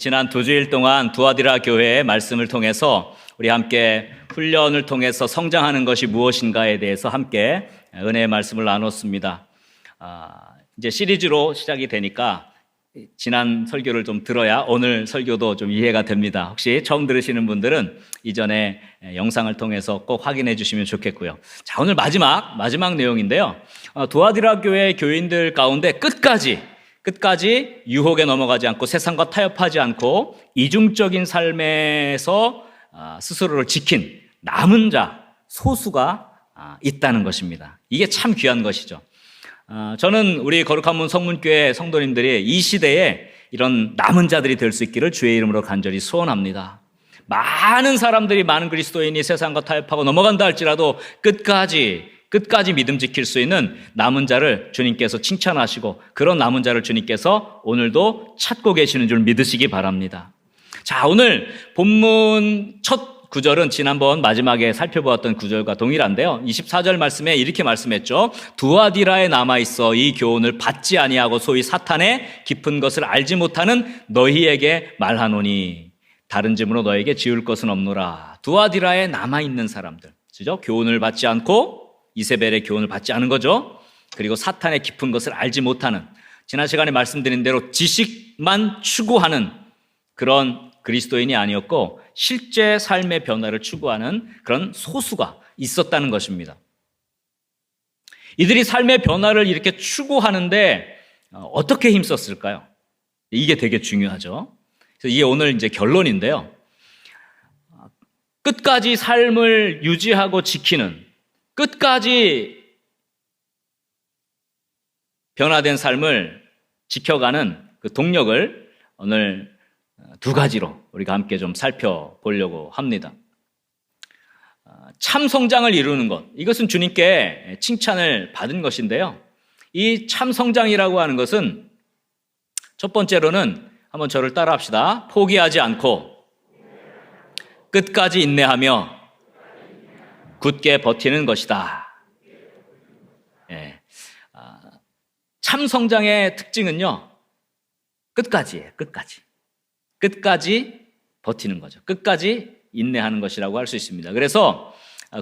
지난 두 주일 동안 두아디라 교회의 말씀을 통해서 우리 함께 훈련을 통해서 성장하는 것이 무엇인가에 대해서 함께 은혜의 말씀을 나눴습니다. 아, 이제 시리즈로 시작이 되니까 지난 설교를 좀 들어야 오늘 설교도 좀 이해가 됩니다. 혹시 처음 들으시는 분들은 이전에 영상을 통해서 꼭 확인해 주시면 좋겠고요. 자, 오늘 마지막, 마지막 내용인데요. 어, 두아디라 교회 교인들 가운데 끝까지 끝까지 유혹에 넘어가지 않고 세상과 타협하지 않고 이중적인 삶에서 아, 스스로를 지킨 남은 자 소수가 아, 있다는 것입니다. 이게 참 귀한 것이죠. 아, 저는 우리 거룩한 문 성문교회 성도님들이 이 시대에 이런 남은 자들이 될 수 있기를 주의 이름으로 간절히 소원합니다. 많은 사람들이 많은 그리스도인이 세상과 타협하고 넘어간다 할지라도 끝까지 끝까지 믿음 지킬 수 있는 남은 자를 주님께서 칭찬하시고 그런 남은 자를 주님께서 오늘도 찾고 계시는 줄 믿으시기 바랍니다. 자, 오늘 본문 첫 구절은 지난번 마지막에 살펴보았던 구절과 동일한데요. 24절 말씀에 이렇게 말씀했죠. 두아디라에 남아 있어 이 교훈을 받지 아니하고 소위 사탄의 깊은 것을 알지 못하는 너희에게 말하노니 다른 짐으로 너에게 지울 것은 없노라. 두아디라에 남아 있는 사람들. 그죠? 교훈을 받지 않고 이세벨의 교훈을 받지 않은 거죠. 그리고 사탄의 깊은 것을 알지 못하는 지난 시간에 말씀드린 대로 지식만 추구하는 그런 그리스도인이 아니었고 실제 삶의 변화를 추구하는 그런 소수가 있었다는 것입니다. 이들이 삶의 변화를 이렇게 추구하는데 어떻게 힘썼을까요? 이게 되게 중요하죠. 그래서 이게 오늘 이제 결론인데요. 끝까지 삶을 유지하고 지키는 끝까지 변화된 삶을 지켜가는 그 동력을 오늘 두 가지로 우리가 함께 좀 살펴보려고 합니다. 참 성장을 이루는 것. 이것은 주님께 칭찬을 받은 것인데요. 이 참 성장이라고 하는 것은 첫 번째로는 한번 저를 따라 합시다. 포기하지 않고 끝까지 인내하며 굳게 버티는 것이다. 예. 아, 참 성장의 특징은요, 끝까지예요, 끝까지. 끝까지 버티는 거죠. 끝까지 인내하는 것이라고 할 수 있습니다. 그래서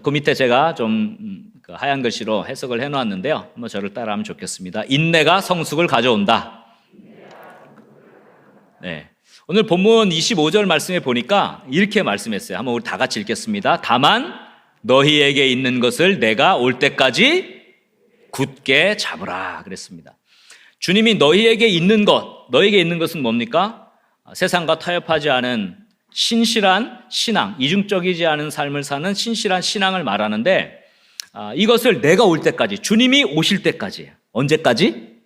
그 밑에 제가 좀그 하얀 글씨로 해석을 해 놓았는데요. 한번 저를 따라하면 좋겠습니다. 인내가 성숙을 가져온다. 네. 오늘 본문 25절 말씀에 보니까 이렇게 말씀했어요. 한번 우리 다 같이 읽겠습니다. 다만 너희에게 있는 것을 내가 올 때까지 굳게 잡으라 그랬습니다. 주님이 너희에게 있는 것, 너희에게 있는 것은 뭡니까? 세상과 타협하지 않은 신실한 신앙, 이중적이지 않은 삶을 사는 신실한 신앙을 말하는데 아, 이것을 내가 올 때까지, 주님이 오실 때까지, 언제까지?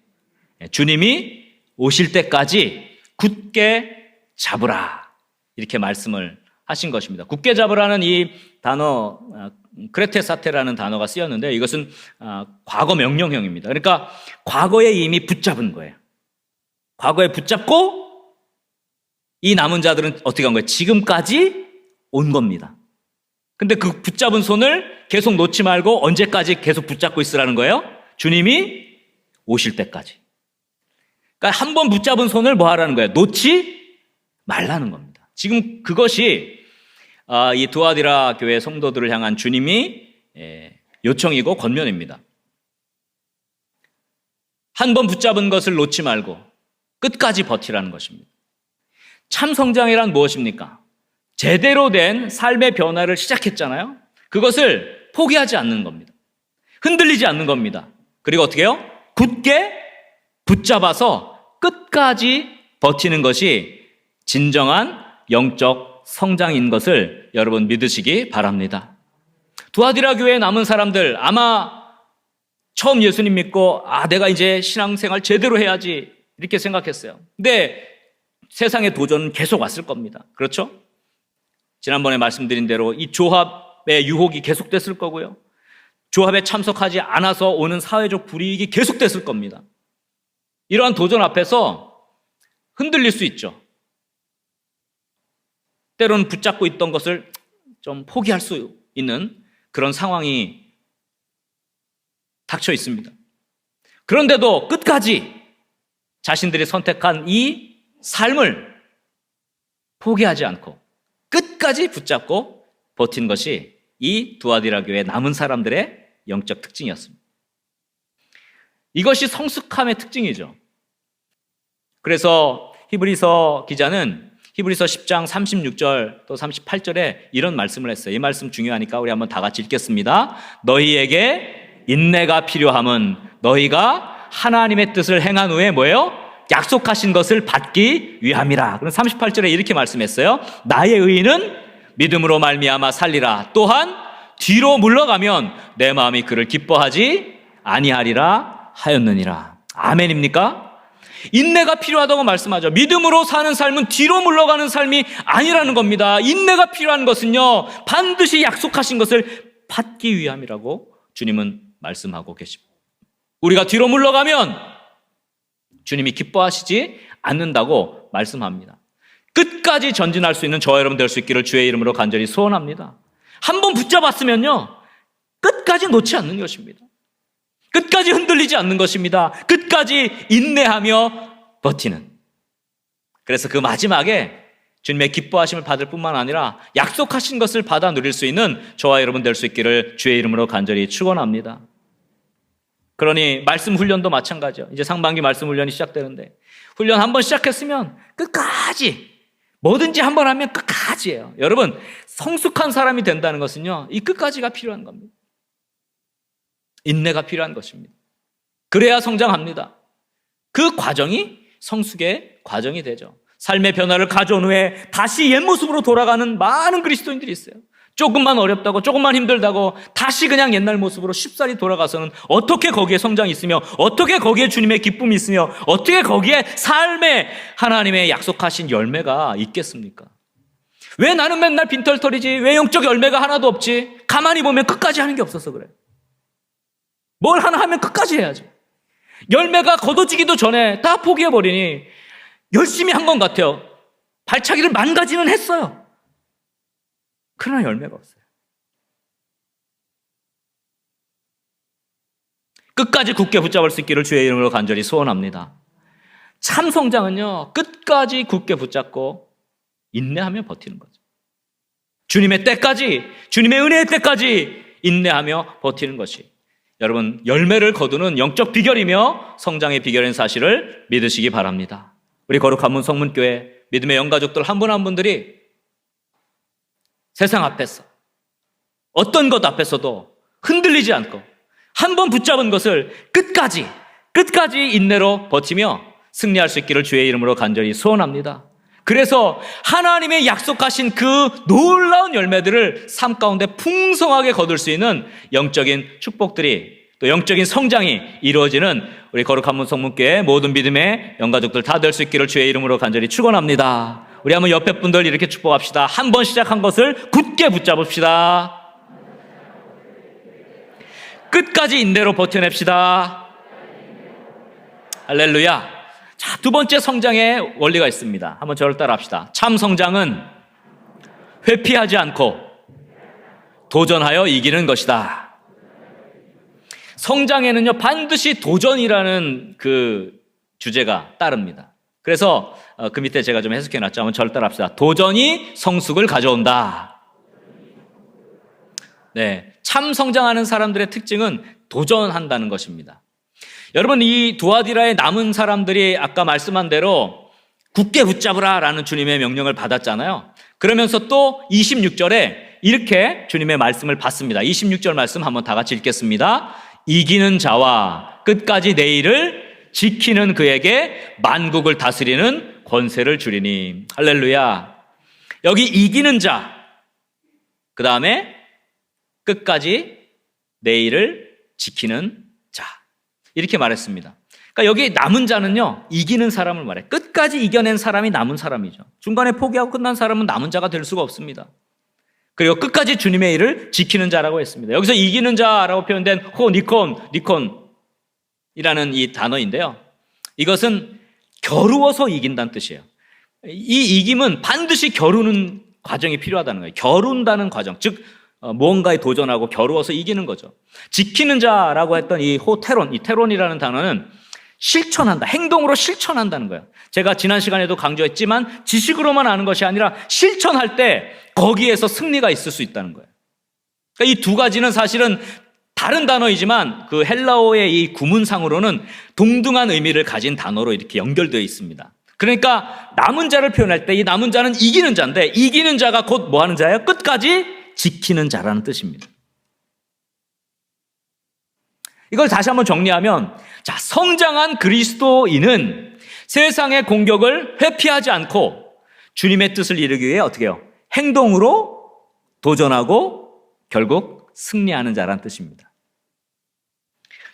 예, 주님이 오실 때까지 굳게 잡으라. 이렇게 말씀을 하신 것입니다. 굳게 잡으라는 이 단어, 크레테사테라는 단어가 쓰였는데 이것은 아, 과거 명령형입니다. 그러니까 과거에 이미 붙잡은 거예요. 과거에 붙잡고 이 남은 자들은 어떻게 한 거예요? 지금까지 온 겁니다. 근데 그 붙잡은 손을 계속 놓지 말고 언제까지 계속 붙잡고 있으라는 거예요? 주님이 오실 때까지. 그러니까 한 번 붙잡은 손을 뭐 하라는 거예요? 놓지 말라는 겁니다. 지금 그것이 아, 이 두아디라 교회 성도들을 향한 주님이 예, 요청이고 권면입니다. 한 번 붙잡은 것을 놓지 말고 끝까지 버티라는 것입니다. 참 성장이란 무엇입니까? 제대로 된 삶의 변화를 시작했잖아요. 그것을 포기하지 않는 겁니다. 흔들리지 않는 겁니다. 그리고 어떻게 해요? 굳게 붙잡아서 끝까지 버티는 것이 진정한 영적 성장인 것을 여러분 믿으시기 바랍니다. 두아디라 교회에 남은 사람들 아마 처음 예수님 믿고 아 내가 이제 신앙생활 제대로 해야지 이렇게 생각했어요. 근데 세상의 도전은 계속 왔을 겁니다. 그렇죠? 지난번에 말씀드린 대로 이 조합의 유혹이 계속됐을 거고요. 조합에 참석하지 않아서 오는 사회적 불이익이 계속됐을 겁니다. 이러한 도전 앞에서 흔들릴 수 있죠. 때로는 붙잡고 있던 것을 좀 포기할 수 있는 그런 상황이 닥쳐 있습니다. 그런데도 끝까지 자신들이 선택한 이 삶을 포기하지 않고 끝까지 붙잡고 버틴 것이 이 두아디라 교회 남은 사람들의 영적 특징이었습니다. 이것이 성숙함의 특징이죠. 그래서 히브리서 기자는 히브리서 10장 36절 또 38절에 이런 말씀을 했어요. 이 말씀 중요하니까 우리 한번 다 같이 읽겠습니다. 너희에게 인내가 필요함은 너희가 하나님의 뜻을 행한 후에 뭐예요? 약속하신 것을 받기 위함이라. 그럼 38절에 이렇게 말씀했어요. 나의 의인은 믿음으로 말미암아 살리라. 또한 뒤로 물러가면 내 마음이 그를 기뻐하지 아니하리라 하였느니라. 아멘입니까? 인내가 필요하다고 말씀하죠. 믿음으로 사는 삶은 뒤로 물러가는 삶이 아니라는 겁니다. 인내가 필요한 것은요, 반드시 약속하신 것을 받기 위함이라고 주님은 말씀하고 계십니다. 우리가 뒤로 물러가면 주님이 기뻐하시지 않는다고 말씀합니다. 끝까지 전진할 수 있는 저와 여러분 될 수 있기를 주의 이름으로 간절히 소원합니다. 한번 붙잡았으면요, 끝까지 놓지 않는 것입니다. 끝까지 흔들리지 않는 것입니다. 끝까지 인내하며 버티는. 그래서 그 마지막에 주님의 기뻐하심을 받을 뿐만 아니라 약속하신 것을 받아 누릴 수 있는 저와 여러분 될 수 있기를 주의 이름으로 간절히 축원합니다. 그러니 말씀 훈련도 마찬가지요. 이제 상반기 말씀 훈련이 시작되는데 훈련 한 번 시작했으면 끝까지 뭐든지 한 번 하면 끝까지예요. 여러분 성숙한 사람이 된다는 것은요 이 끝까지가 필요한 겁니다. 인내가 필요한 것입니다. 그래야 성장합니다. 그 과정이 성숙의 과정이 되죠. 삶의 변화를 가져온 후에 다시 옛 모습으로 돌아가는 많은 그리스도인들이 있어요. 조금만 어렵다고, 조금만 힘들다고, 다시 그냥 옛날 모습으로 쉽사리 돌아가서는 어떻게 거기에 성장이 있으며, 어떻게 거기에 주님의 기쁨이 있으며, 어떻게 거기에 삶에 하나님의 약속하신 열매가 있겠습니까? 왜 나는 맨날 빈털털이지? 왜 영적 열매가 하나도 없지? 가만히 보면 끝까지 하는 게 없어서 그래. 뭘 하나 하면 끝까지 해야지. 열매가 걷어지기도 전에 다 포기해버리니 열심히 한건 같아요. 발차기를 만 가지는 했어요. 그러나 열매가 없어요. 끝까지 굳게 붙잡을 수 있기를 주의 이름으로 간절히 소원합니다. 참 성장은요, 끝까지 굳게 붙잡고 인내하며 버티는 거죠. 주님의 때까지, 주님의 은혜의 때까지 인내하며 버티는 것이 여러분 열매를 거두는 영적 비결이며 성장의 비결인 사실을 믿으시기 바랍니다. 우리 거룩한 문 성문교회 믿음의 영가족들 한분한 분들이 세상 앞에서 어떤 것 앞에서도 흔들리지 않고 한 번 붙잡은 것을 끝까지 끝까지 인내로 버티며 승리할 수 있기를 주의 이름으로 간절히 소원합니다. 그래서 하나님의 약속하신 그 놀라운 열매들을 삶 가운데 풍성하게 거둘 수 있는 영적인 축복들이 또 영적인 성장이 이루어지는 우리 거룩한 문 성문교회 모든 믿음의 영가족들 다 될 수 있기를 주의 이름으로 간절히 축원합니다. 우리 한번 옆에 분들 이렇게 축복합시다. 한 번 시작한 것을 굳게 붙잡읍시다. 끝까지 인내로 버텨냅시다. 할렐루야. 자, 두 번째 성장의 원리가 있습니다. 한번 저를 따라 합시다. 참 성장은 회피하지 않고 도전하여 이기는 것이다. 성장에는요, 반드시 도전이라는 그 주제가 따릅니다. 그래서 어, 그 밑에 제가 좀 해석해 놨죠. 한번 저를 따라 합시다. 도전이 성숙을 가져온다. 네. 참 성장하는 사람들의 특징은 도전한다는 것입니다. 여러분, 이 두아디라의 남은 사람들이 아까 말씀한 대로 굳게 붙잡으라 라는 주님의 명령을 받았잖아요. 그러면서 또 26절에 이렇게 주님의 말씀을 받습니다. 26절 말씀 한번 다 같이 읽겠습니다. 이기는 자와 끝까지 내 일을 지키는 그에게 만국을 다스리는 권세를 주리니. 할렐루야. 여기 이기는 자, 그 다음에 끝까지 내 일을 지키는 자. 이렇게 말했습니다. 그러니까 여기 남은 자는요, 이기는 사람을 말해. 끝까지 이겨낸 사람이 남은 사람이죠. 중간에 포기하고 끝난 사람은 남은 자가 될 수가 없습니다. 그리고 끝까지 주님의 일을 지키는 자라고 했습니다. 여기서 이기는 자라고 표현된 호, 니콘, 니콘이라는 이 단어인데요. 이것은 겨루어서 이긴다는 뜻이에요. 이 이김은 반드시 겨루는 과정이 필요하다는 거예요. 겨룬다는 과정. 즉, 어, 무언가에 도전하고 겨루어서 이기는 거죠. 지키는 자라고 했던 이 호테론, 이 테론이라는 단어는 실천한다. 행동으로 실천한다는 거예요. 제가 지난 시간에도 강조했지만 지식으로만 아는 것이 아니라 실천할 때 거기에서 승리가 있을 수 있다는 거예요. 그러니까 이 두 가지는 사실은 다른 단어이지만 그 헬라어의 이 구문상으로는 동등한 의미를 가진 단어로 이렇게 연결되어 있습니다. 그러니까 남은 자를 표현할 때 이 남은 자는 이기는 자인데 이기는 자가 곧 뭐 하는 자예요? 끝까지 지키는 자라는 뜻입니다. 이걸 다시 한번 정리하면 자, 성장한 그리스도인은 세상의 공격을 회피하지 않고 주님의 뜻을 이루기 위해 어떻게 해요? 행동으로 도전하고 결국 승리하는 자란 뜻입니다.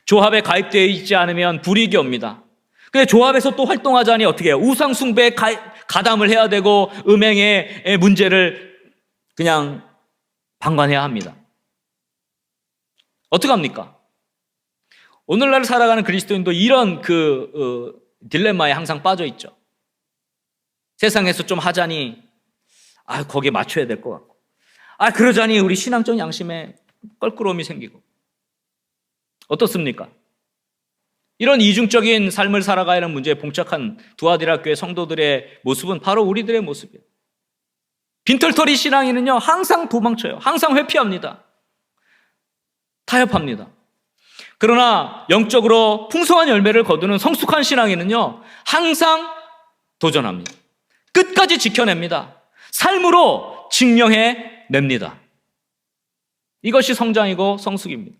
조합에 가입되어 있지 않으면 불이익이 옵니다. 근데 조합에서 또 활동하자니 어떻게 해요? 우상숭배에 가, 가담을 해야 되고 음행의 문제를 그냥 방관해야 합니다. 어떻게 합니까? 오늘날 살아가는 그리스도인도 이런 그 어, 딜레마에 항상 빠져 있죠. 세상에서 좀 하자니 아 거기에 맞춰야 될 것 같고 아 그러자니 우리 신앙적 양심에 껄끄러움이 생기고 어떻습니까? 이런 이중적인 삶을 살아가는 문제에 봉착한 두아디라 교회 성도들의 모습은 바로 우리들의 모습이에요. 빈털터리 신앙인은요 항상 도망쳐요. 항상 회피합니다. 타협합니다. 그러나 영적으로 풍성한 열매를 거두는 성숙한 신앙인은요, 항상 도전합니다. 끝까지 지켜냅니다. 삶으로 증명해 냅니다. 이것이 성장이고 성숙입니다.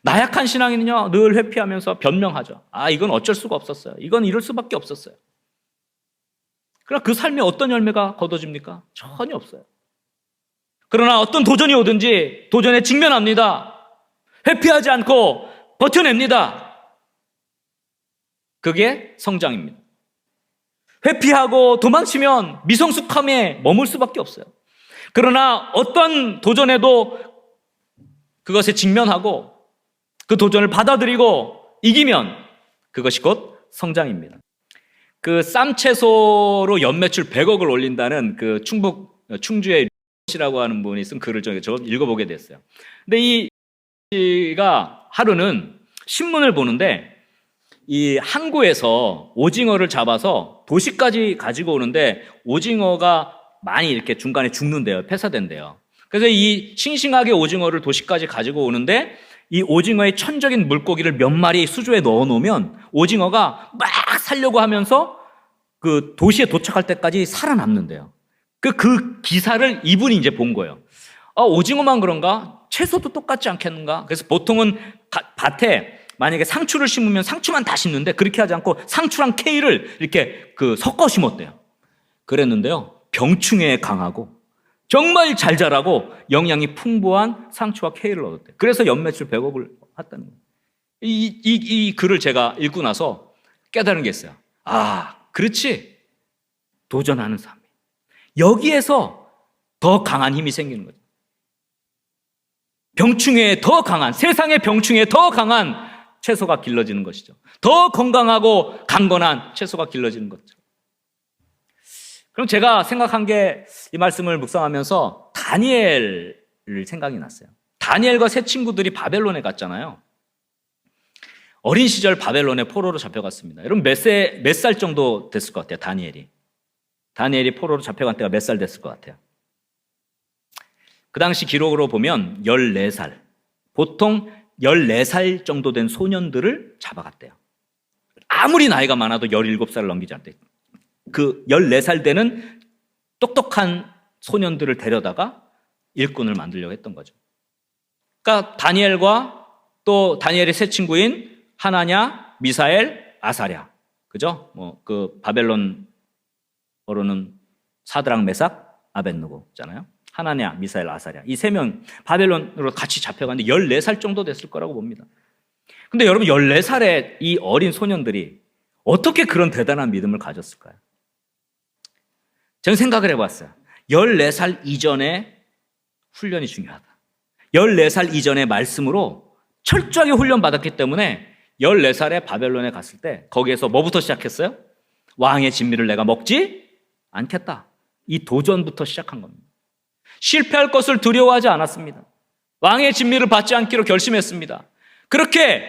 나약한 신앙인은요, 늘 회피하면서 변명하죠. 아, 이건 어쩔 수가 없었어요. 이건 이럴 수밖에 없었어요. 그러나 그 삶에 어떤 열매가 거둬집니까? 전혀 없어요. 그러나 어떤 도전이 오든지 도전에 직면합니다. 회피하지 않고 버텨냅니다. 그게 성장입니다. 회피하고 도망치면 미성숙함에 머물 수밖에 없어요. 그러나 어떤 도전에도 그것에 직면하고 그 도전을 받아들이고 이기면 그것이 곧 성장입니다. 그 쌈채소로 연매출 100억을 올린다는 그 충북 충주의 씨라고 하는 분이 쓴 글을 저 읽어보게 됐어요. 근데 이 씨가 하루는 신문을 보는데 이 항구에서 오징어를 잡아서 도시까지 가지고 오는데 오징어가 많이 이렇게 중간에 죽는데요. 폐사된대요. 그래서 이 싱싱하게 오징어를 도시까지 가지고 오는데 이 오징어의 천적인 물고기를 몇 마리 수조에 넣어 놓으면 오징어가 막 살려고 하면서 그 도시에 도착할 때까지 살아남는데요. 그, 그 기사를 이분이 이제 본 거예요. 아, 오징어만 그런가? 채소도 똑같지 않겠는가? 그래서 보통은 가, 밭에 만약에 상추를 심으면 상추만 다 심는데 그렇게 하지 않고 상추랑 케일을 이렇게 그 섞어 심었대요. 그랬는데요. 병충해에 강하고 정말 잘 자라고 영양이 풍부한 상추와 케일을 얻었대요. 그래서 연매출 100억을 했다는 거예요. 이, 이, 이 글을 제가 읽고 나서 깨달은 게 있어요. 아, 그렇지. 도전하는 삶. 여기에서 더 강한 힘이 생기는 거죠. 병충해에 더 강한, 세상의 병충해에 더 강한 채소가 길러지는 것이죠. 더 건강하고 강건한 채소가 길러지는 것죠. 그럼 제가 생각한 게 이 말씀을 묵상하면서 다니엘을 생각이 났어요. 다니엘과 세 친구들이 바벨론에 갔잖아요. 어린 시절 바벨론에 포로로 잡혀갔습니다. 여러분 몇 세, 몇살 정도 됐을 것 같아요, 다니엘이. 다니엘이 포로로 잡혀간 때가 몇 살 됐을 것 같아요. 그 당시 기록으로 보면 14살. 보통 14살 정도 된 소년들을 잡아갔대요. 아무리 나이가 많아도 17살을 넘기지 않대. 그 14살 되는 똑똑한 소년들을 데려다가 일꾼을 만들려고 했던 거죠. 그러니까 다니엘과 또 다니엘의 세 친구인 하나냐, 미사엘, 아사랴. 그죠? 뭐 그 바벨론어로는 사드랑 메삭, 아벤누고잖아요. 하나냐, 미사엘, 아사랴. 이 세 명 바벨론으로 같이 잡혀갔는데 14살 정도 됐을 거라고 봅니다. 근데 여러분 14살의 이 어린 소년들이 어떻게 그런 대단한 믿음을 가졌을까요? 저는 생각을 해봤어요. 14살 이전에 훈련이 중요하다. 14살 이전의 말씀으로 철저하게 훈련받았기 때문에 14살에 바벨론에 갔을 때 거기에서 뭐부터 시작했어요? 왕의 진미를 내가 먹지 않겠다. 이 도전부터 시작한 겁니다. 실패할 것을 두려워하지 않았습니다. 왕의 진미를 받지 않기로 결심했습니다. 그렇게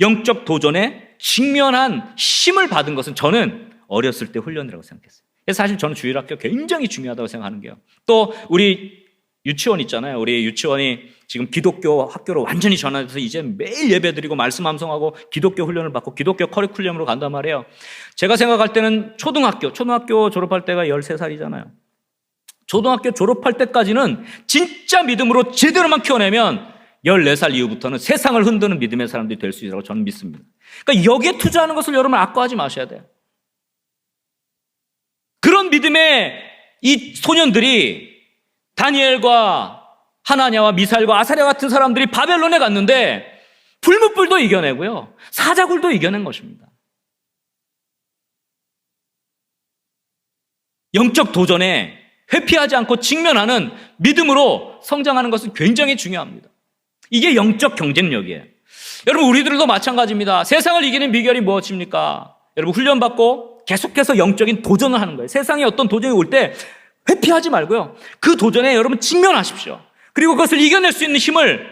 영적 도전에 직면한 힘을 받은 것은 저는 어렸을 때 훈련이라고 생각했어요. 그래서 사실 저는 주일학교 굉장히 중요하다고 생각하는 게요. 또 우리 유치원 있잖아요. 우리 유치원이 지금 기독교 학교로 완전히 전환돼서 이제 매일 예배드리고 말씀 암송하고 기독교 훈련을 받고 기독교 커리큘럼으로 간단 말이에요. 제가 생각할 때는 초등학교, 초등학교 졸업할 때가 13살이잖아요. 초등학교 졸업할 때까지는 진짜 믿음으로 제대로만 키워내면 14살 이후부터는 세상을 흔드는 믿음의 사람들이 될 수 있다고 저는 믿습니다. 그러니까 여기에 투자하는 것을 여러분 아까워하지 마셔야 돼요. 그런 믿음의 이 소년들이 다니엘과 하나냐와 미사일과 아사랴 같은 사람들이 바벨론에 갔는데 불무불도 이겨내고요. 사자굴도 이겨낸 것입니다. 영적 도전에 회피하지 않고 직면하는 믿음으로 성장하는 것은 굉장히 중요합니다. 이게 영적 경쟁력이에요. 여러분, 우리들도 마찬가지입니다. 세상을 이기는 비결이 무엇입니까? 여러분, 훈련받고 계속해서 영적인 도전을 하는 거예요. 세상에 어떤 도전이 올 때 회피하지 말고요. 그 도전에 여러분 직면하십시오. 그리고 그것을 이겨낼 수 있는 힘을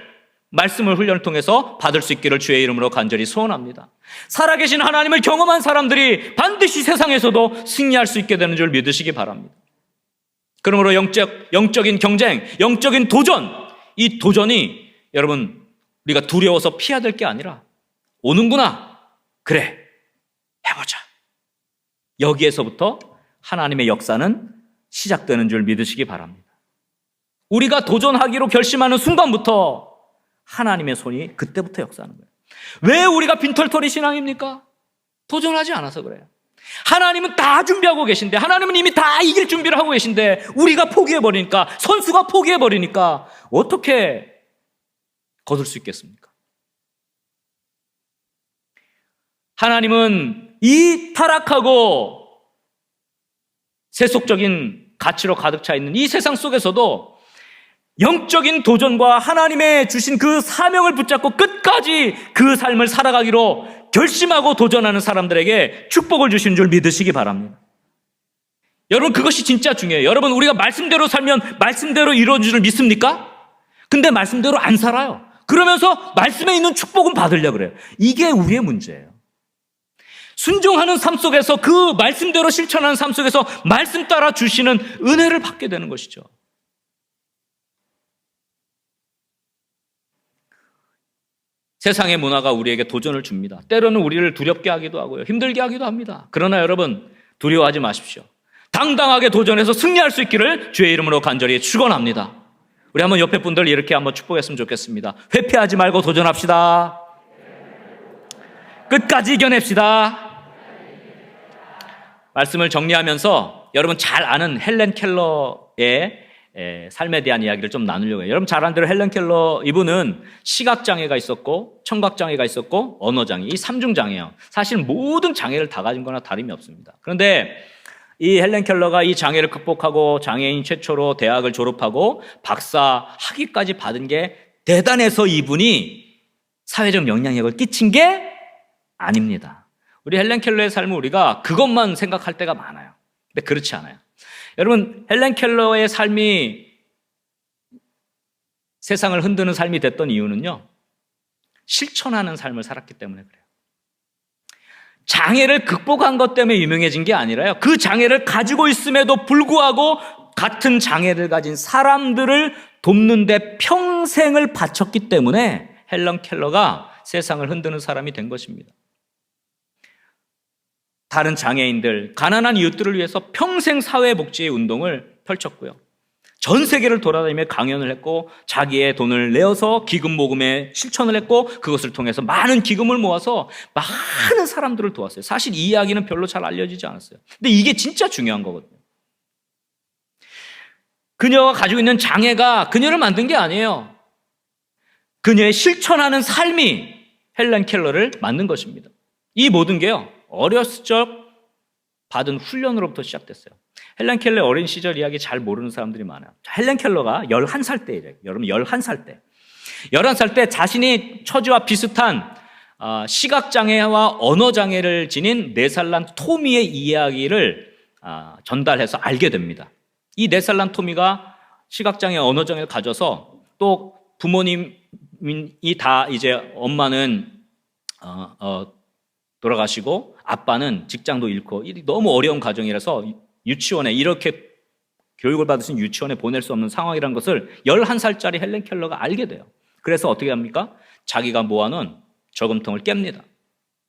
말씀을 훈련을 통해서 받을 수 있기를 주의 이름으로 간절히 소원합니다. 살아계신 하나님을 경험한 사람들이 반드시 세상에서도 승리할 수 있게 되는 줄 믿으시기 바랍니다. 그러므로 영적, 영적인 경쟁, 영적인 도전, 이 도전이 여러분, 우리가 두려워서 피해야 될 게 아니라 오는구나. 그래. 해보자. 여기에서부터 하나님의 역사는 시작되는 줄 믿으시기 바랍니다. 우리가 도전하기로 결심하는 순간부터 하나님의 손이 그때부터 역사하는 거예요. 왜 우리가 빈털터리 신앙입니까? 도전하지 않아서 그래요. 하나님은 다 준비하고 계신데, 하나님은 이미 다 이길 준비를 하고 계신데, 우리가 포기해버리니까, 선수가 포기해버리니까, 어떻게 거둘 수 있겠습니까? 하나님은 이 타락하고 세속적인 가치로 가득 차 있는 이 세상 속에서도 영적인 도전과 하나님의 주신 그 사명을 붙잡고 끝까지 그 삶을 살아가기로 결심하고 도전하는 사람들에게 축복을 주신 줄 믿으시기 바랍니다. 여러분, 그것이 진짜 중요해요. 여러분, 우리가 말씀대로 살면 말씀대로 이루어질 줄 믿습니까? 근데 말씀대로 안 살아요. 그러면서 말씀에 있는 축복은 받으려 그래요. 이게 우리의 문제예요. 순종하는 삶 속에서 그 말씀대로 실천하는 삶 속에서 말씀 따라 주시는 은혜를 받게 되는 것이죠. 세상의 문화가 우리에게 도전을 줍니다. 때로는 우리를 두렵게 하기도 하고요. 힘들게 하기도 합니다. 그러나 여러분, 두려워하지 마십시오. 당당하게 도전해서 승리할 수 있기를 주의 이름으로 간절히 축원합니다. 우리 한번 옆에 분들 이렇게 한번 축복했으면 좋겠습니다. 회피하지 말고 도전합시다. 끝까지 이겨냅시다. 말씀을 정리하면서 여러분 잘 아는 헬렌 켈러의 에, 삶에 대한 이야기를 좀 나누려고 해요. 여러분 잘 아는 대로 헬렌 켈러 이분은 시각장애가 있었고 청각장애가 있었고 언어장애 이 삼중장애예요. 사실 모든 장애를 다 가진 거나 다름이 없습니다. 그런데 이 헬렌 켈러가 이 장애를 극복하고 장애인 최초로 대학을 졸업하고 박사 학위까지 받은 게 대단해서 이분이 사회적 영향력을 끼친 게 아닙니다. 우리 헬렌 켈러의 삶을 우리가 그것만 생각할 때가 많아요. 근데 그렇지 않아요. 여러분, 헬렌 켈러의 삶이 세상을 흔드는 삶이 됐던 이유는요, 실천하는 삶을 살았기 때문에 그래요. 장애를 극복한 것 때문에 유명해진 게 아니라요, 그 장애를 가지고 있음에도 불구하고 같은 장애를 가진 사람들을 돕는데 평생을 바쳤기 때문에 헬런 켈러가 세상을 흔드는 사람이 된 것입니다. 다른 장애인들, 가난한 이웃들을 위해서 평생 사회복지 운동을 펼쳤고요. 전 세계를 돌아다니며 강연을 했고 자기의 돈을 내어서 기금 모금에 실천을 했고 그것을 통해서 많은 기금을 모아서 많은 사람들을 도왔어요. 사실 이 이야기는 별로 잘 알려지지 않았어요. 근데 이게 진짜 중요한 거거든요. 그녀가 가지고 있는 장애가 그녀를 만든 게 아니에요. 그녀의 실천하는 삶이 헬렌 켈러를 만든 것입니다. 이 모든 게요. 어렸을 적 받은 훈련으로부터 시작됐어요. 헬렌 켈러 어린 시절 이야기 잘 모르는 사람들이 많아요. 헬렌 켈러가 11살 때 이래요. 여러분 11살 때. 11살 때 자신이 처지와 비슷한 어, 시각장애와 언어장애를 지닌 4살 난 토미의 이야기를 어, 전달해서 알게 됩니다. 이 4살 난 토미가 시각장애, 언어장애를 가져서 또 부모님이 다 이제 엄마는 어, 어, 돌아가시고 아빠는 직장도 잃고 이 너무 어려운 가정이라서 유치원에 이렇게 교육을 받으신 유치원에 보낼 수 없는 상황이라는 것을 11살짜리 헬렌 켈러가 알게 돼요. 그래서 어떻게 합니까? 자기가 모아놓은 저금통을 깹니다.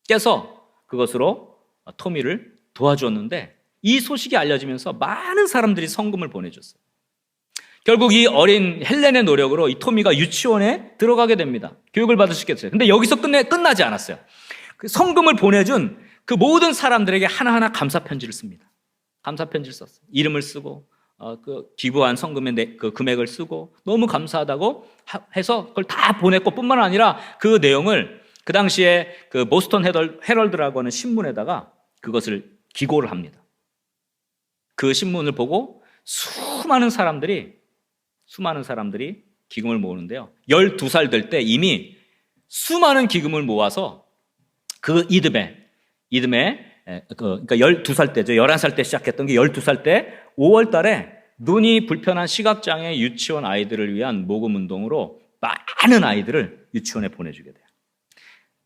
깨서 그것으로 토미를 도와주었는데 이 소식이 알려지면서 많은 사람들이 성금을 보내줬어요. 결국 이 어린 헬렌의 노력으로 이 토미가 유치원에 들어가게 됩니다. 교육을 받을 수 있겠어요. 근데 여기서 끝내, 끝나지 않았어요. 그 성금을 보내준 그 모든 사람들에게 하나하나 감사 편지를 씁니다. 감사 편지를 썼어요. 이름을 쓰고 어, 그 기부한 성금의 내, 그 금액을 쓰고 너무 감사하다고 하- 해서 그걸 다 보냈고 뿐만 아니라 그 내용을 그 당시에 그 보스턴 헤럴, 헤럴드라고 하는 신문에다가 그것을 기고를 합니다. 그 신문을 보고 수많은 사람들이 수많은 사람들이 기금을 모으는데요. 12살 될 때 이미 수많은 기금을 모아서 그 이듬해 이듬해 에, 그, 그러니까 12살 때죠. 11살 때 시작했던 게 12살 때 5월 달에 눈이 불편한 시각장애 유치원 아이들을 위한 모금 운동으로 많은 아이들을 유치원에 보내주게 돼요.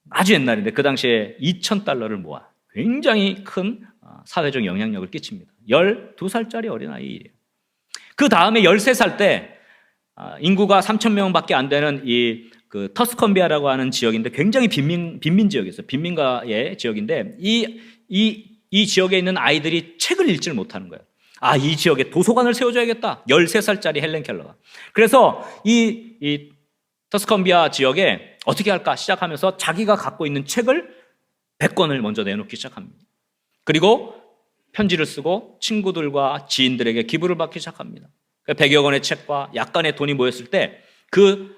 아주 옛날인데 그 당시에 2,000달러를 모아 굉장히 큰 어, 사회적 영향력을 끼칩니다. 12살짜리 어린아이예요. 그 다음에 13살 때 아, 인구가 3천 명밖에 안 되는 이 그 터스컨비아라고 하는 지역인데 굉장히 빈민 빈민 지역이었어요. 빈민가의 지역인데 이 이 이 지역에 있는 아이들이 책을 읽지를 못하는 거예요. 아, 이 지역에 도서관을 세워줘야겠다. 13살짜리 헬렌 켈러가. 그래서 이, 이 터스컨비아 지역에 어떻게 할까 시작하면서 자기가 갖고 있는 책을 100권을 먼저 내놓기 시작합니다. 그리고 편지를 쓰고 친구들과 지인들에게 기부를 받기 시작합니다. 100여 권의 책과 약간의 돈이 모였을 때 그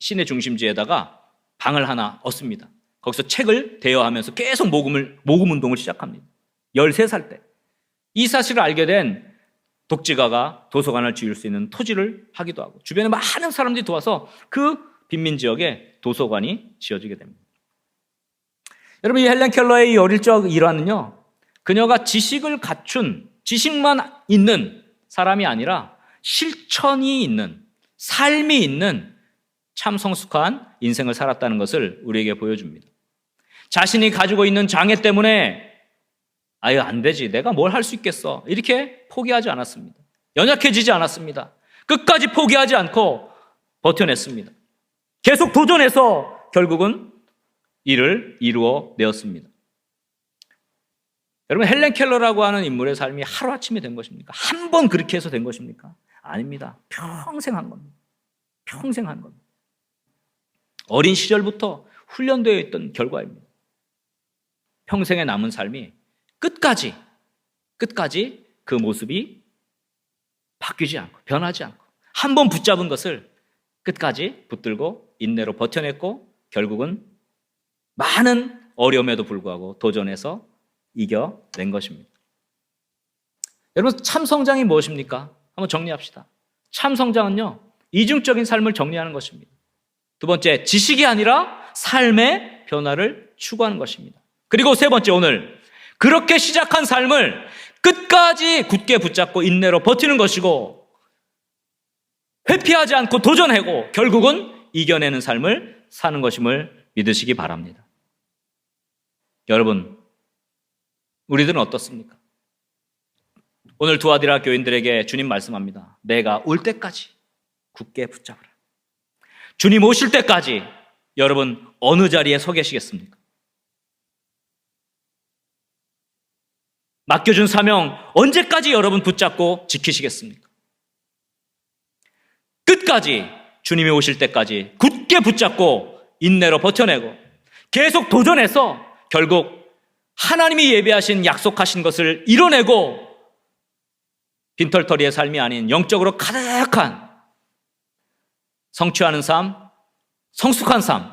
시내 중심지에다가 방을 하나 얻습니다. 거기서 책을 대여하면서 계속 모금을 모금 운동을 시작합니다. 13살 때. 이 사실을 알게 된 독지가가 도서관을 지을 수 있는 토지를 하기도 하고 주변에 많은 사람들이 도와서 그 빈민 지역에 도서관이 지어지게 됩니다. 여러분 이 헬렌 켈러의 이 어릴 적 일화는요. 그녀가 지식을 갖춘 지식만 있는 사람이 아니라 실천이 있는 삶이 있는 참 성숙한 인생을 살았다는 것을 우리에게 보여줍니다. 자신이 가지고 있는 장애 때문에 아유 안 되지 내가 뭘 할 수 있겠어 이렇게 포기하지 않았습니다. 연약해지지 않았습니다. 끝까지 포기하지 않고 버텨냈습니다. 계속 도전해서 결국은 이를 이루어 내었습니다. 여러분 헬렌 켈러라고 하는 인물의 삶이 하루아침에 된 것입니까? 한 번 그렇게 해서 된 것입니까? 아닙니다. 평생 한 겁니다. 평생 한 겁니다. 어린 시절부터 훈련되어 있던 결과입니다. 평생에 남은 삶이 끝까지 끝까지 그 모습이 바뀌지 않고 변하지 않고 한 번 붙잡은 것을 끝까지 붙들고 인내로 버텨냈고 결국은 많은 어려움에도 불구하고 도전해서 이겨낸 것입니다. 여러분 참 성장이 무엇입니까? 한번 정리합시다. 참 성장은요 이중적인 삶을 정리하는 것입니다. 두 번째 지식이 아니라 삶의 변화를 추구하는 것입니다. 그리고 세 번째 오늘 그렇게 시작한 삶을 끝까지 굳게 붙잡고 인내로 버티는 것이고 회피하지 않고 도전하고 결국은 이겨내는 삶을 사는 것임을 믿으시기 바랍니다. 여러분, 우리들은 어떻습니까? 오늘 두아디라 교인들에게 주님 말씀합니다. 내가 올 때까지 굳게 붙잡으라. 주님 오실 때까지 여러분 어느 자리에 서 계시겠습니까? 맡겨준 사명 언제까지 여러분 붙잡고 지키시겠습니까? 끝까지 주님이 오실 때까지 굳게 붙잡고 인내로 버텨내고 계속 도전해서 결국 하나님이 예배하신 약속하신 것을 이뤄내고 빈털터리의 삶이 아닌 영적으로 가득한 성취하는 삶, 성숙한 삶,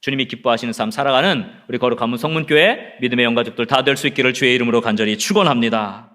주님이 기뻐하시는 삶 살아가는 우리 거룩한 성문교회 믿음의 영가족들 다 될 수 있기를 주의 이름으로 간절히 축원합니다.